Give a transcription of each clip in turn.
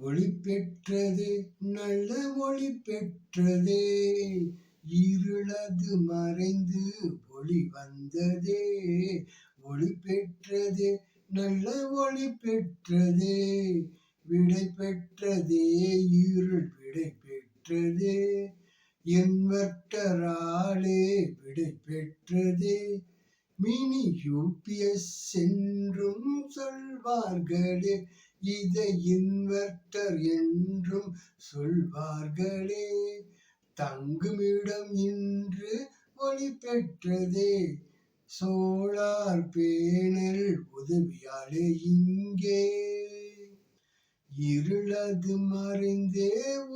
ஒளி பெற்றதே நல்ல ஒளி பெற்றதே இருளது மறைந்து ஒளி வந்ததே. ஒளி பெற்றதே நல்ல ஒளி பெற்றதே விடை பெற்றதே இருள் விடை பெற்றதே இன்வெர்டராலே விடை பெற்றதே மினி யூபிஎஸ் என்றும் சொல்வார்களே இதை இன்வெர்டர் என்றும் சொல்வார்களே. தங்குமிடம் இன்று ஒளி பெற்றதே சோழார் பேனல் உதவியாலே இங்கே. இருளது மறைந்தே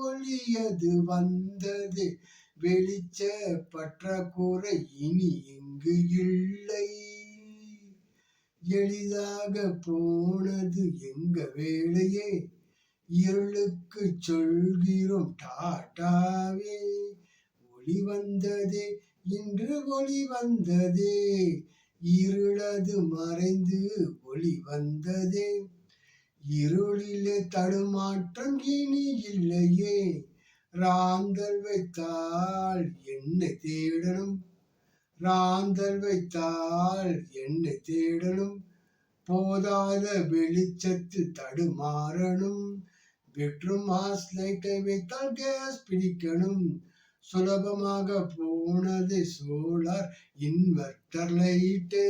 ஒளியது வந்தது வெளிச்ச பற்றாக்குறை இனி இங்கு இல்லை? எளிதாக போனது எங்க வேலையே? இருளுக்கு சொல்கிறோம் டாட்டாவே ஒளி வந்ததே இன்று ஒளி வந்ததே இருளது மறைந்து ஒளி வந்ததே. இருளிலே தடுமாற்றம் இனி இல்லையே ராந்தல் வைத்தால் என்ன தேடணும் ராந்தல் வைத்தால் என்ன தேடணும் போதாத வெளிச்சத்தில் தடுமாறணும். பெட்ரூம் ஹாஸ் லைட்டை வைத்தால் கேஸ் பிடிக்கணும். சுலபமாக போனது சோலார் இன்வெர்டர் லைட்டே.